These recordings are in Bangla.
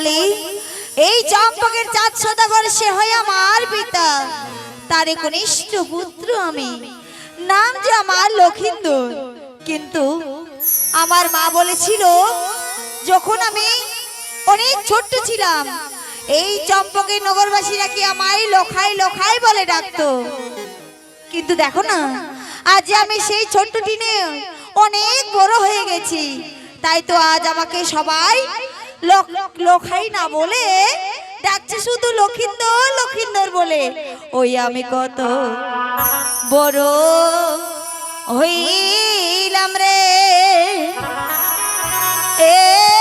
বলি, এই চম্পকের চাঁদ সদাগর সে হয় আমার পিতা। তার কনিষ্ঠ পুত্র আমি। নাম যে আমার লক্ষিন্দর। কিন্তু আমার মা বলেছিল, যখন আমি অনেক ছোট্ট ছিলাম, এই চম্পকের নগরবাসীরা কি আমায় লখাই লখাই বলে ডাকতো? কিন্তু দেখো না, আজ আমি সেই ছোট্ট টিনে অনেক বড় হয়ে গেছি। তাই তো আজ আমাকে সবাই লোখাই না বলে ডাকছে শুধু লক্ষিন্দর লক্ষিন্দর বলে। ওই আমি কত বড় হইলাম রে। এ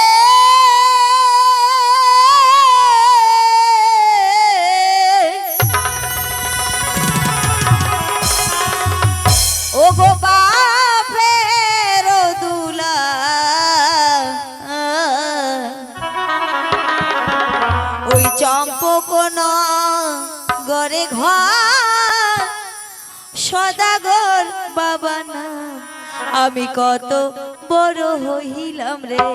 চম্পকন গরে ঘর। সদাগর বাবা না আমি কত বড় হইলাম রে।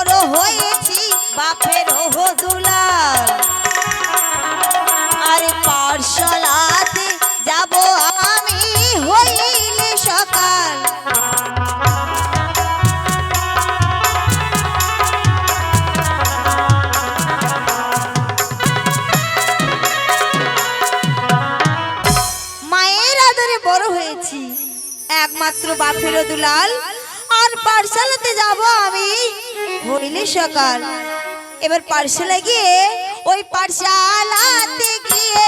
বড় হয়েছি, বাপের দুলাল আরে পাঠশালাতে যাব আমি হইলে সকাল। মায়ের আদরে বড় হয়েছি, একমাত্র বাপের দুলাল আর পাঠশালাতে যাব আমি হইলে সকাল। এবার পাঠশালায় গিয়ে ওই পাঠশালাতে গিয়ে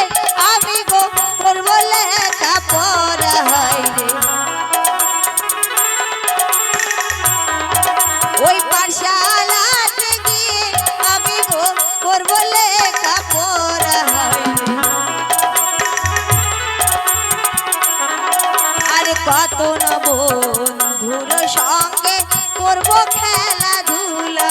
আমি গো করব লেখা পড়া হয় রে। ওই পাঠশালাতে গিয়ে আমি গো করব লেখা পড়া হয় আরে কত না বন্ধুর সঙ্গে করব খেলাধুলা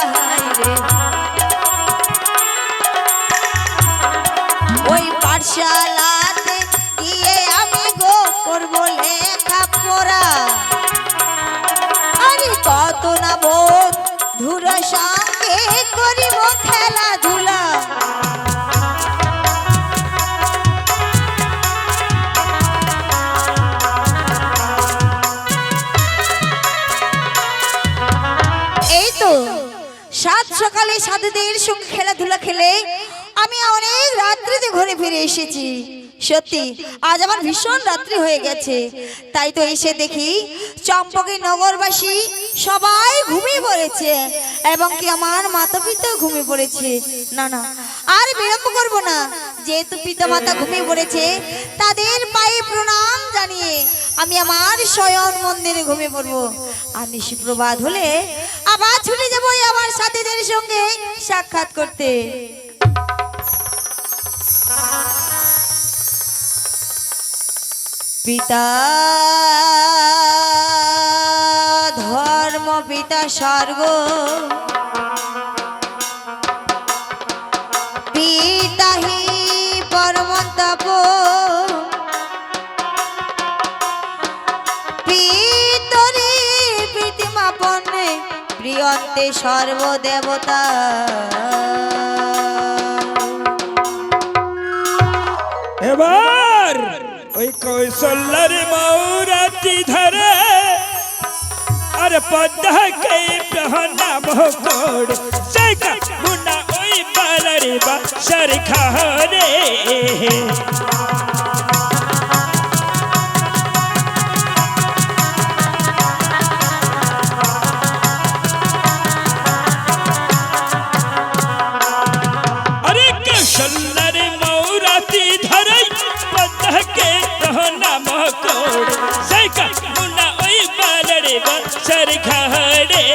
আরে কত না বন্ধুর সঙ্গে করিব খেলাধুলা। সাধুদের সঙ্গে খেলাধুলা খেলে আমি অনেক রাত্রিতে ঘরে ফিরে এসেছি। সত্যি, আজ আমার ভীষণ রাত্রি হয়ে গেছে। তাই তো এসে দেখি চম্পকের নগরবাসী সবাই ঘুমিয়ে পড়েছে এবং কি আমার মাতা পিতা ঘুমিয়ে পড়েছে। না না, আর বিলম্ব করব না। যেহেতু পিতা মাতা ঘুমিয়ে পড়েছে, তাদের পায়ে প্রণাম জানিয়ে আমি আমার শয়ন মন্দিরে ঘুমিয়ে পড়ব। আর নিশি প্রভাত হলে আবার ছুটে যাব আমার সাথীদের সঙ্গে সাক্ষাৎ করতে। পিতা ধর্ম পিতা স্বর্গ। পিতাহি পরমন্তপ প্রিয়ন্তে সর্বদেবতা। এবার ওই কৌশল্যার মৌরাতি ধরে, আর পদ্মাকে প্রহনা ভোকর সেকা মুনা ওই পালারে বা সরখারে আরে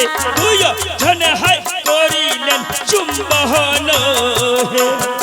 মুখে দুজনে হাই করিলেন চুম্বহন হে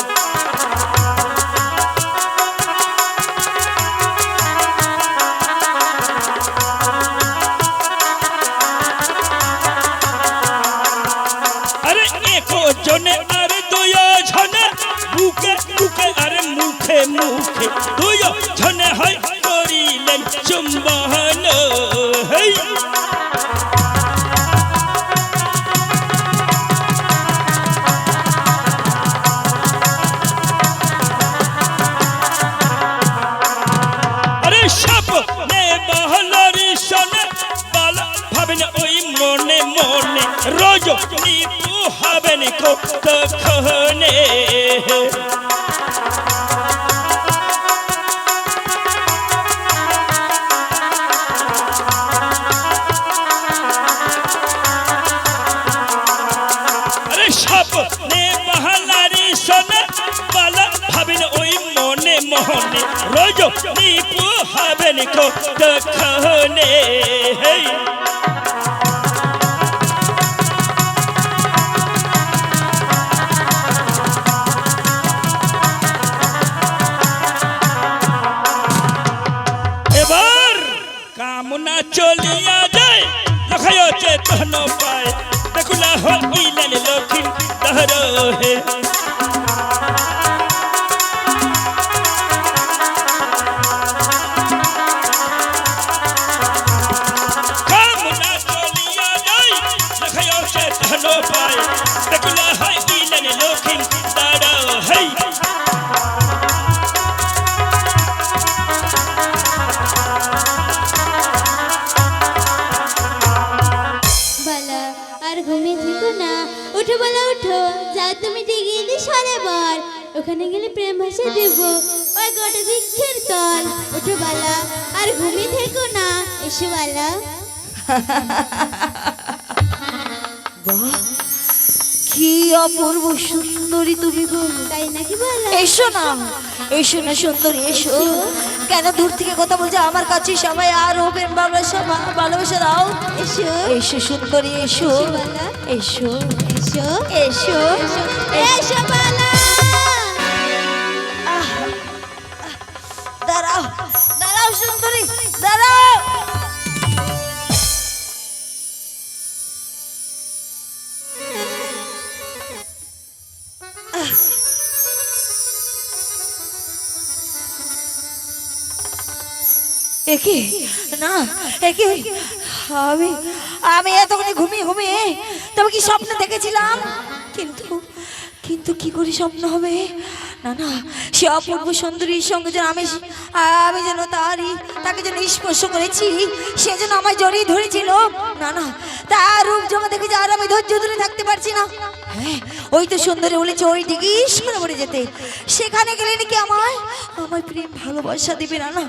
কতক্ষণে আরে স্বপ্নে বহলরি শোনে বল ভাবেন ওই মনে মনে রোজ নিপু হবেন কতক্ষণে হে গোটা বৃক্ষের তল। উঠো বালা আর ঘুমিয়ে থেকো না এসো বালা। বাহ কি অপূর্ব সুন্দরী তুমি গো। তাই নাকি বালা? এসো না এসো না সুন্দরী এসো। কেন দূর থেকে কথা বলছো? আমার কাছে সবাই আর প্রেম ভালোবাসা ভালোবাসা দাও। এসো। এসো সুন্দরী এসো। এসো। এসো। এসো। এসো। এসো দাঁড়াও সুন্দরী, দাঁড়াও। একে, না, একে, আমি আমি এতক্ষণে ঘুমিয়ে ঘুমিয়ে তবে কি স্বপ্ন দেখেছিলাম। কিন্তু কিন্তু কি করে স্বপ্ন হবে? না না সে অপূর্ব সুন্দরীর সঙ্গে যেন আমি আমি যেন তারই তাকে যেন স্পর্শ করেছি। সে যেন আমায় জড়িয়ে ধরেছিল। না না তার রূপ জমা দেখে আর আমি ধৈর্য ধরে থাকতে পারছি না। হ্যাঁ, ওই তো সুন্দরী বলেছে ওই দিকে সরোবরে যেতে। সেখানে গেলে নাকি আমায়? আমার প্রেম ভালোবাসা দিবে না না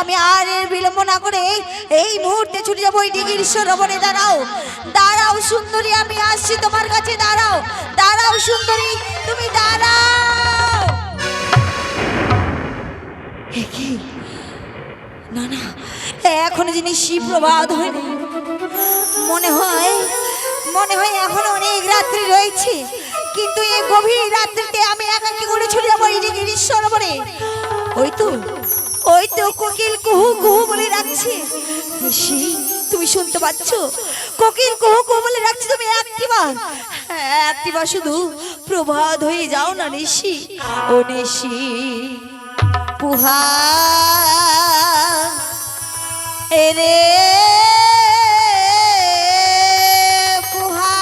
আমি আর এর বিলম্ব না করে এই মুহূর্তে ছুটে যাব ওই দিঘির সরোবরে দাঁড়াও। দাঁড়াও সুন্দরী আমি আসছি তোমার কাছে দাঁড়াও। দাঁড়াও সুন্দরী। এখনও যিনি শিবপ্রভাত হয়নি মনে হয় মনে হয় এখন অনেক রাত্রি রয়েছে। কিন্তু এই গভীর রাত্রিতে আমি একা কি করে ছুটে যাব দিঘির সরোবরে ওই তো ওই তো কোকিল কুহু কুহু বলে রাখছে তুমি শুনতে পাচ্ছ? কোকিল কুহু কুহু বলে রাখছে তুমি একটিবার হ্যাঁ একটিবার শুধু প্রভাত হয়ে যাও না ঋষি। ও ঋষি পুহা পুহা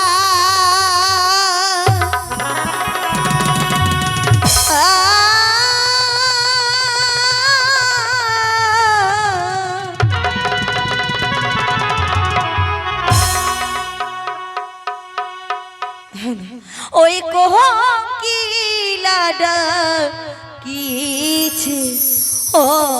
ওই কোহ কি লাডা কিছে অনেক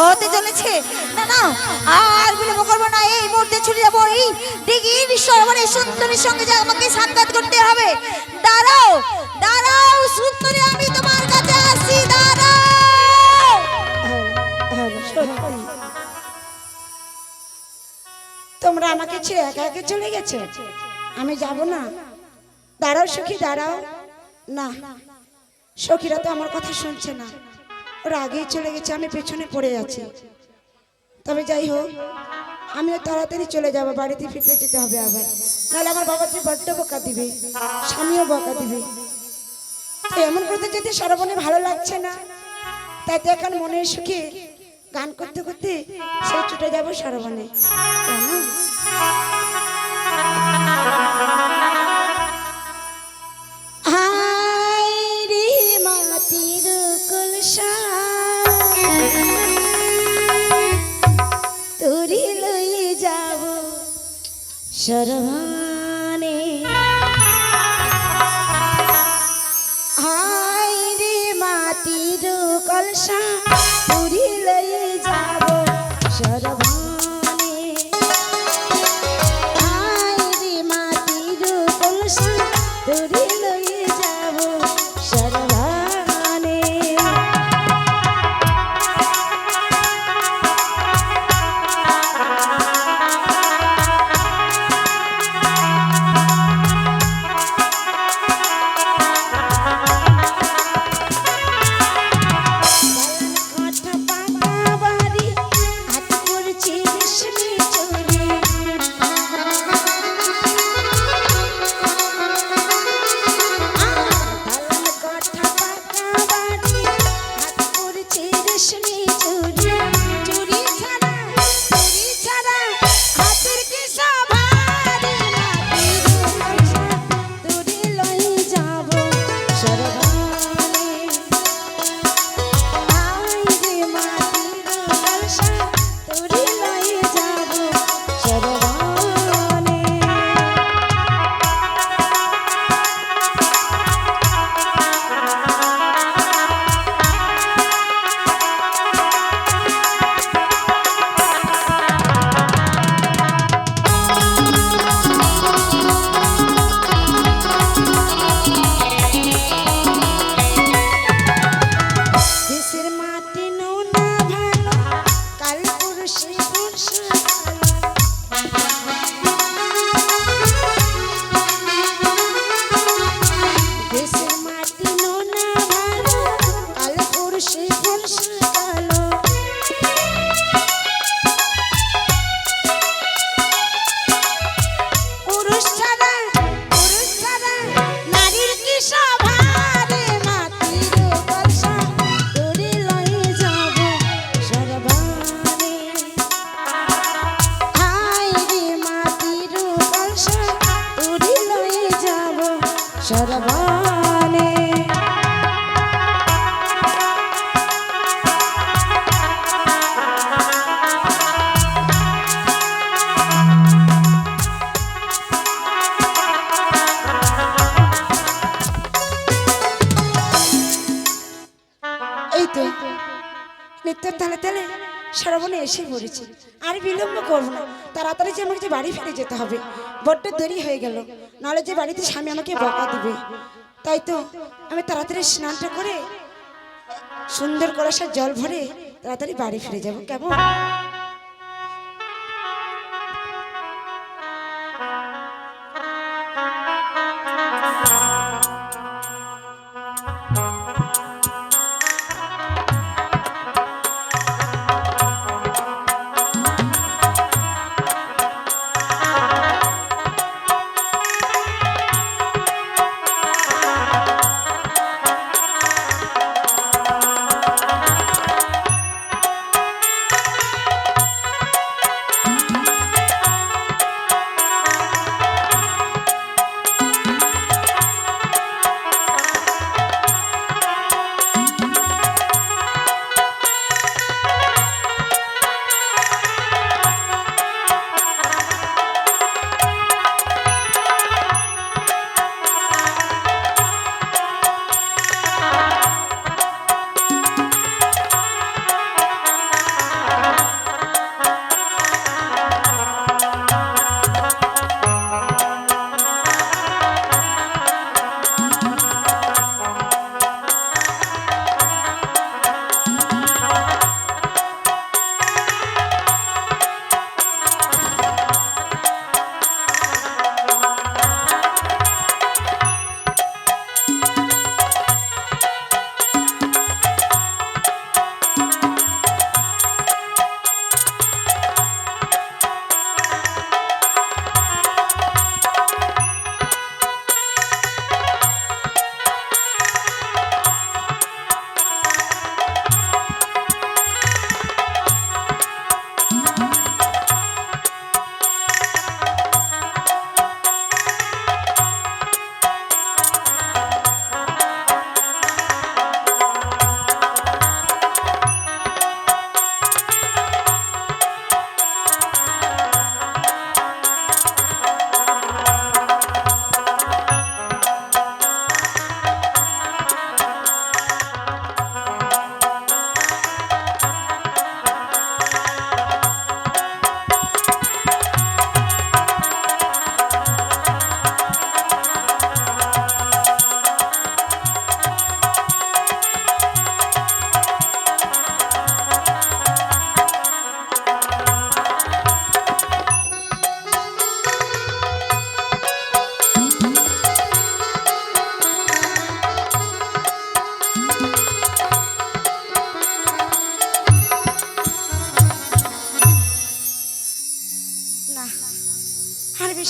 হতে চলেছে। না না, আর বিলম্ব করব না, এই মুহূর্তে ছুটে যাব এই দিঘির সরোবরে। সুন্দরীর সঙ্গে যা আমাকে সাক্ষাৎ করতে হবে। দাঁড়াও দাঁড়াও, সুন্দরী, আমি তোমার কাছে আসছি দাঁড়াও। তোমরা আমাকে ছেড়ে একা একা চলে গেছে? আমি যাব না। দাঁড়াও, সখী, দাঁড়াও। না, সখীরা তো আমার কথা শুনছে না। ওরা আগেই চলে গেছে, আমি পেছনে পড়ে আছি। তবে যাই হোক, আমিও তাড়াতাড়ি চলে যাব, বাড়িতে ফিরতে যেতে হবে আবার। নাহলে আমার বাবা যে বড্ড বকা দিবে, স্বামীও বকা দিবে। এমন করতে যেতে সরবনে ভালো লাগছে না। তাই তো এখন মনের সুখে গান করতে করতে সে ছুটে যাব সরবনে। কেন সরবনে হায় রে মাটির কলসা পুরি লই হবে। বড্ড দেরি হয়ে গেল। নাহলে যে বাড়িতে স্বামী আমাকে বকা দিবে। তাই তো আমি তাড়াতাড়ি স্নানটা করে সুন্দর কলসার জল ভরে তাড়াতাড়ি বাড়ি ফিরে যাব। কেমন?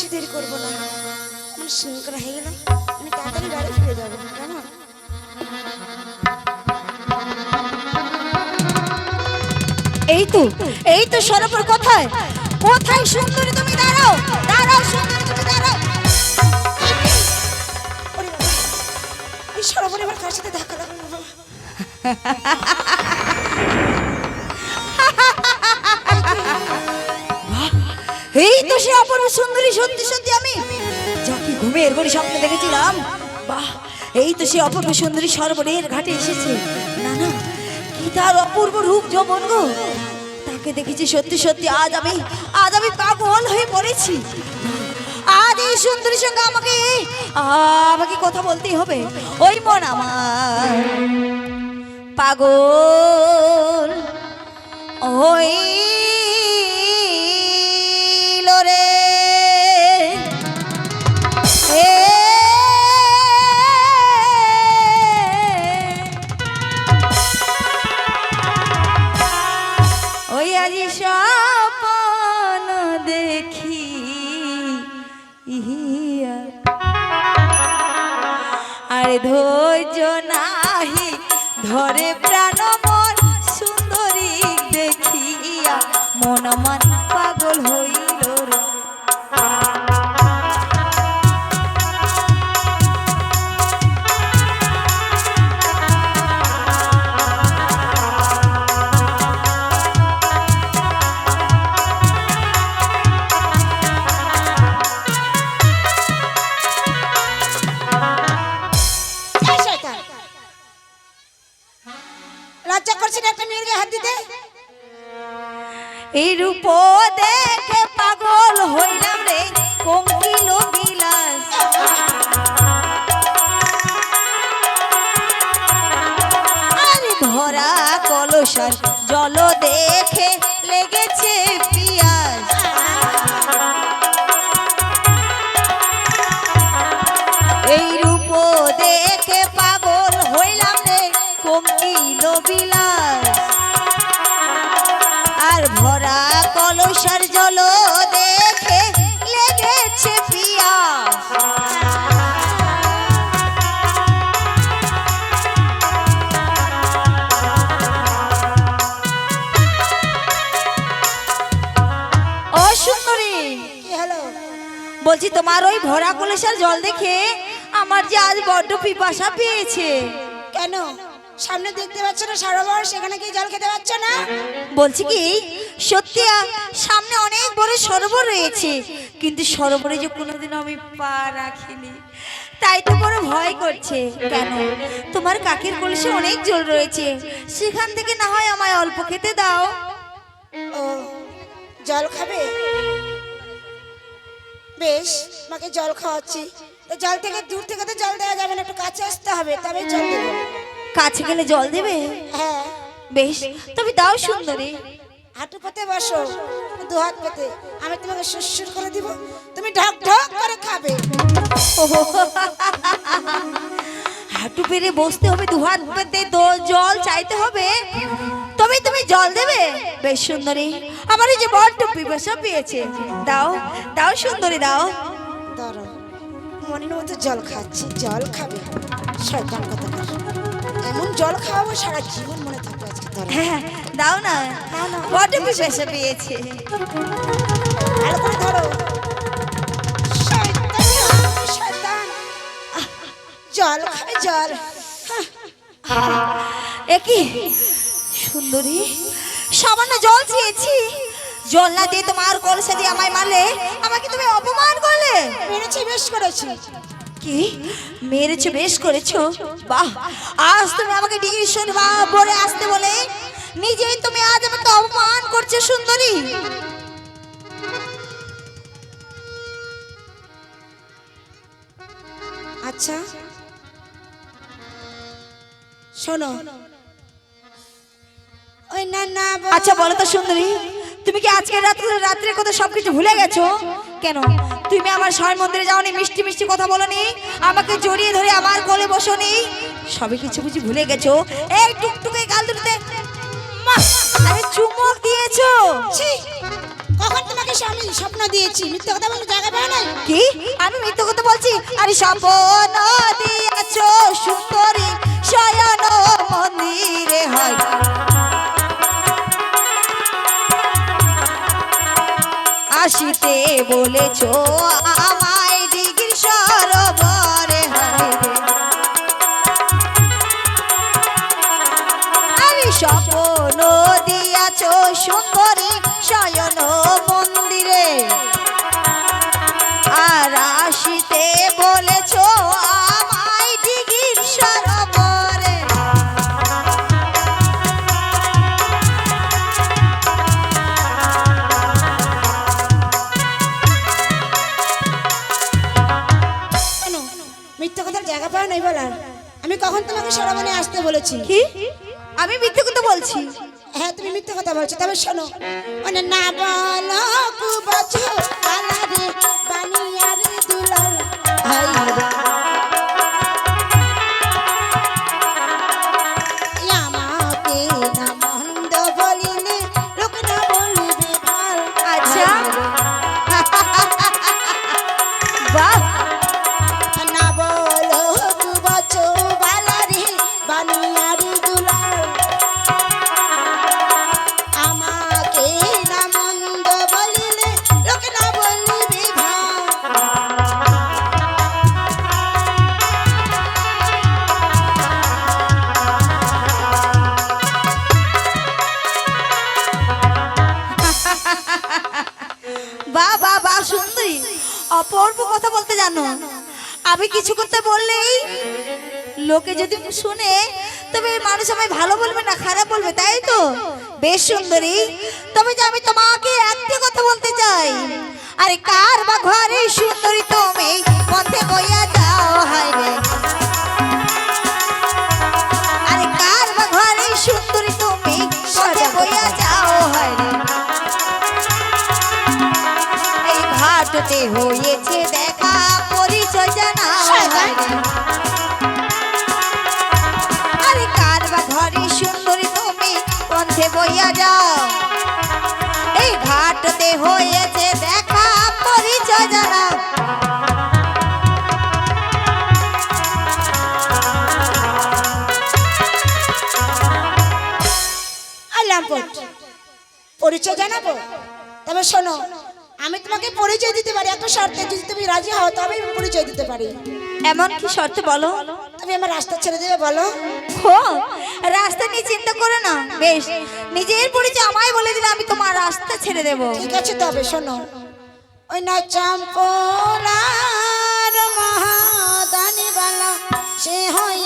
বেশি দেরি করব না। আমার স্নান করা হয়ে গেল। আমি তাড়াতাড়ি বাড়ি ফিরে যাব কেমন? এই তো এই তো সরবর কোথায়? কোথায় সুন্দরী তুমি? দাঁড়াও দাঁড়াও সুন্দরী তুমি দাঁড়াও। এই সরবরে এবার কার সাথে দেখা লাগল সে অপূর্ব সুন্দরী, সত্যি সত্যি আমি। যাকে ঘুমের ঘরে স্বপ্নে দেখেছিলাম? বাহ, এই তো সে অপূর্ব সুন্দরী সরবরের ঘাটে এসেছে। না না, কি তার অপূর্ব রূপ যৌবন গো? তাকে দেখেছি সত্যি সত্যি, আজ আমি আজ আমি পাগল হয়ে পড়েছি। আজ এই সুন্দরীর সঙ্গে আমাকে আমাকে কথা বলতেই হবে। ওই মন আমার। পাগল, ওই ধৈর্য নাহি ধরে প্রাণ মন সুন্দরী দেখিয়া মন মন পাগল হইল রে। povo. বলছি তোমার ওই ভরা কলসার জল দেখে আমার যে আজ বড্ড পিপাসা পেয়েছে। কেন? সামনে দেখতে পাচ্ছ না সরোবর সেখানে কি জল খেতে পাচ্ছ না? বলছি কি সত্যি সামনে অনেক বড় সরোবর রয়েছে কিন্তু সরোবরে যে কোনোদিনও আমি পা রাখিনি। তাই তো বড় ভয় করছে। কেন? তোমার কাকের কলসে অনেক জল রয়েছে সেখান থেকে না হয় আমায় অল্প খেতে দাও। ও জল খাবে? বেশ মাকে জল খাওয়াচ্ছি। তো জল থেকে দূর থেকে তো জল দেওয়া যাবে না একটু কাছে আসতে হবে তবে জল দেবো। কাছে গেলে জল দেবে? হ্যাঁ। বেশ তবে দাও সুন্দরী। হাঁটু পেতে বসো দু হাত পেতে। আমি তোমাকে সুসুর করে দিব। তুমি ঢক ঢক করে খাবে। হাঁটু পেরে বসতে হবে দু হাত পেতে জল চাইতে হবে। তবে তুমি জল দেবে? বেশ সুন্দরী। আমার এই যে বড্ড পিপাসা পেয়েছে। দাও দাও সুন্দরী দাও। ধরো মনের মতো জল খাচ্ছি জল খাবে। শয়তান কথা এমন জল খাওয়াবো সারা জীবন মনে থাকবে আজকে ধরো হ্যাঁ দাও না। বড্ড পিপাসা পেয়েছে। ভালো করে ধরো। জল খাবে জল। একই সুন্দরী, সামান্য জল চেয়েছি। জল না দিয়ে তোমার কলসা দিয়ে আমায় মারলে, আমাকে তুমি অপমান করলে? মেরেছি, বেশ করেছি। কি? মেরেছো, বেশ করেছ? বাহ, আজ তুমি আমাকে ডিগ্রি শুনবা বলে আসতে বলে, নিজেই তুমি আজ আমাকে অপমান করছ, সুন্দরী। আচ্ছা শোনো। আচ্ছা বলো তো সুন্দরী তুমি কি আজকে রাত্রে রাত্রে কথা সবকিছু ভুলে গেছো? কেন? তুমি আমার স্বয়ং মন্দিরে যাওনি মিষ্টি মিষ্টি কথা বলনি আমাকে জড়িয়ে ধরে আমার কোলে বসনি। সবই কিছু বুঝি ভুলে গেছো? এই টুকটুকে গাল দুটোতে মা আরে চুমুক দিয়েছ। কখন তোমাকে আমি স্বপ্ন দিয়েছি? মিথ্যে কথা বলতে জায়গা পাও না কি? আমি মিথ্যে কথা বলছি? আরে স্বপ্ন দিয়েছ সুন্দরী শয়ন মন্দিরে হয়। আসিতে বলেছ আমায় দিগির সরবরে। আমি স্বপ্ন দিয়াছ সুন্দরী বলেছি। কি? আমি মিথ্যে কথা বলছি। হ্যাঁ তুমি মিথ্যে কথা বলছো। তবে শোনো। মানে না বলো কিছু করতে বললেই লোকে যদি শুনে, তবে মানুষ আমায় ভালো বলবে না খারাপ বলবে, তাই তো? বেশ সুন্দরী। তবে যে আমি তোমাকে একটি কথা বলতে চাই। আরে কার বা ঘরে সুন্দরী তুমি? পথে বইয়া যাও, হায় রে। আরে কার বা ঘরে সুন্দরী তুমি? পথে বইয়া যাও রে। এই ঘাটতে হয়েছে শোনো আমি তোমাকে পরিচয় দিতে পারি একটা শর্তে যদি তুমি রাজি হও তবে আমি পরিচয় দিতে পারি। এমন কি শর্তে বলো? তুমি আমার রাস্তা ছেড়ে দেবে বলো। হো রাস্তা নিয়ে চিন্তা করো না। বেশ নিজের পরিচয় আমায় বলে দিলে আমি তোমার রাস্তা ছেড়ে দেব। ঠিক আছে তবে শোনো। ওই না চাম্পলার মহাদানি বালা সে হয়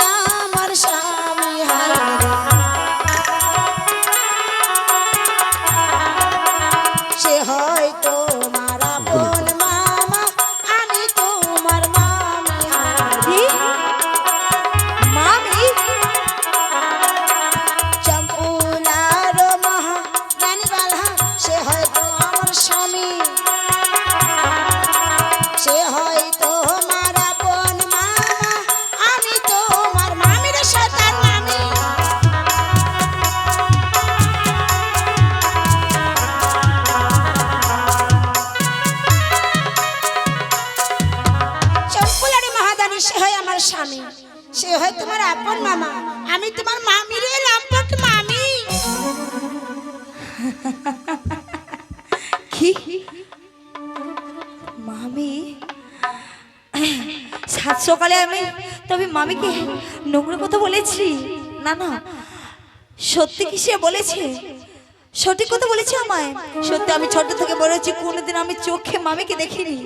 না না। সত্যি কি সে বলেছে? সঠিক কথা বলেছে আমায়। সত্যি আমি ছোট থেকে বড় হচ্ছি কোনোদিন আমি চোখে মামিকে দেখিনি।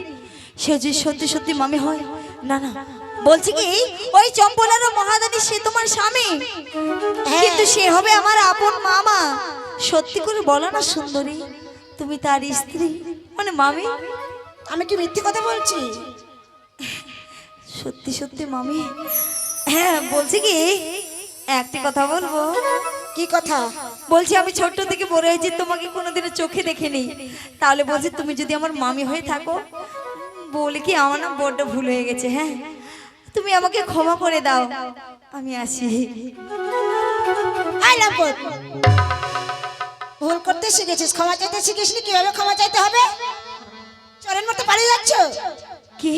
সে যে সত্যি সত্যি মামি হয় না না। বলছি কি ওই চম্পলার মহাদানি সে তোমার স্বামী? কিন্তু সে হবে আমার আপন মামা। সত্যি করে বলো না সুন্দরী তুমি তার স্ত্রী মানে মামি? আমি কি মিথ্যে কথা বলছি? সত্যি সত্যি মামি? হ্যাঁ বলছি কি একটি কথা বলব? কি কথা? বলছি আমি ছোট্ট থেকে বড় হয়েছি তোমাকে কোনোদিনও চোখে দেখিনি। তাহলে বলছি তুমি যদি আমার মামি হয়ে থাকো বলে কি আমার না বড্ড ভুল হয়ে গেছে হ্যাঁ? তুমি আমাকে ক্ষমা করে দাও। আমি আসি। আই লাভ ভুল করতে শিখেছিস ক্ষমা চাইতে শিখিসনি কীভাবে ক্ষমা চাইতে হবে? চোরের মতো পালিয়ে যাচ্ছ? কি?